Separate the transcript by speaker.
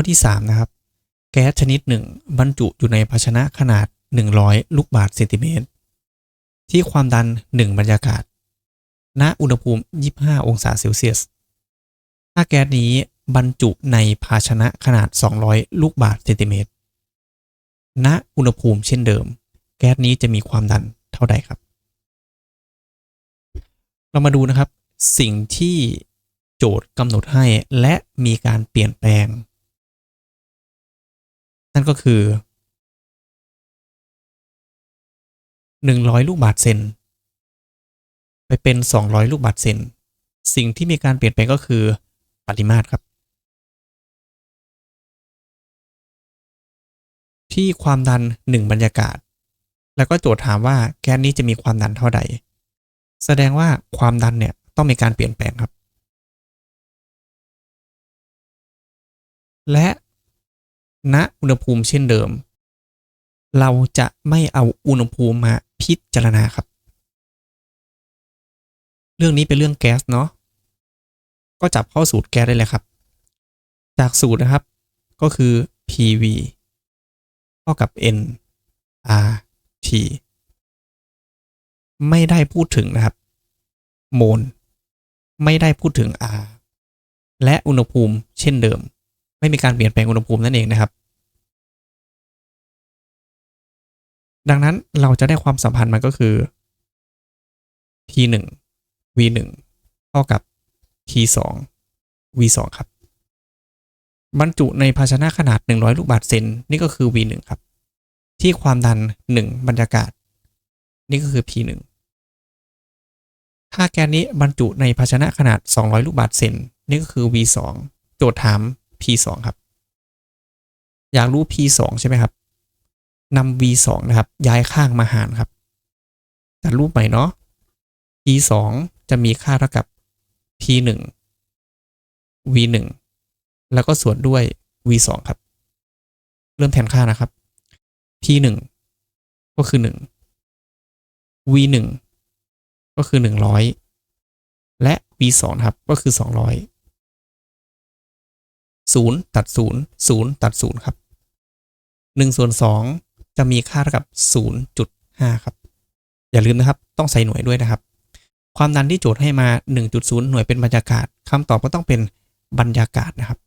Speaker 1: ข้อที่ 3 นะครับ แก๊สชนิดหนึ่งบรรจุอยู่ในภาชนะขนาด 100 ลูกบาศก์เซนติเมตร ที่ความดัน 1 บรรยากาศ ณ อุณหภูมิ 25 องศาเซลเซียส ถ้าแก๊สนี้บรรจุในภาชนะขนาด 200 ลูกบาศก์เซนติเมตร ณ อุณหภูมิเช่นเดิม แก๊สนี้จะมีความดันเท่าใดครับ เรามาดูนะครับ สิ่งที่โจทย์กำหนดให้และมีการเปลี่ยนแปลง นั่นก็คือ 100 ลูกบาศก์เซนไปเป็น 200 ลูกบาศก์เซนสิ่งที่มีการเปลี่ยนแปลงก็คือปริมาตรครับ ที่ความดัน 1 บรรยากาศ แล้วก็โจทย์ถามว่าแก๊สนี้จะมีความดันเท่าใด แสดงว่าความดันเนี่ยต้องมีการเปลี่ยนแปลงครับ และ ณอุณหภูมิเช่นเดิม เราจะไม่เอาอุณหภูมิมาพิจารณาครับ เรื่องนี้เป็นเรื่องแก๊สเนาะก็จับเข้าสูตรแก๊สได้เลยครับ จากสูตรนะครับ ก็คือ PV เท่ากับ N R T ไม่ได้พูดถึงนะครับ โมล ไม่ได้พูดถึง R และอุณหภูมิเช่นเดิม ไม่มีการเปลี่ยนแปลงอุณหภูมินั่นเองนะครับ ดังนั้นเราจะได้ความสัมพันธ์มันก็คือ T 1 V 1เท่ากับ T 2 V 2ครับ บรรจุในภาชนะขนาด 100 ลูกบาศก์เซนนี่ก็คือ V 1ครับ ที่ความดัน 1 บรรยากาศ นี่ก็คือ P 1ถ้าแกนนี้บรรจุในภาชนะขนาด 200 ลูกบาศก์เซน นี่ก็คือ V 2โจทย์ถาม P 2ครับ อยากรู้ P 2ใช่ไหมครับนำ V 2นะครับ ย้ายข้างมาหารครับจัดรูปใหม่เนาะ P 2จะมีค่าเท่ากับ P 1 V 1แล้วก็ส่วนด้วย V 2ครับ เริ่มแทนค่านะครับ P 1ก็คือ 1 V 1ก็คือ 100 และ V 2ครับ ก็คือ 200 0 ตัด 0 0 ตัด 0 ครับ1ส่วน2จะมีค่าเท่ากับ 0.5 ครับ อย่าลืมนะครับ ต้องใส่หน่วยด้วยนะครับ ความดันที่โจทย์ให้มา 1.0 หน่วยเป็นบรรยากาศคำตอบก็ต้องเป็นบรรยากาศนะครับ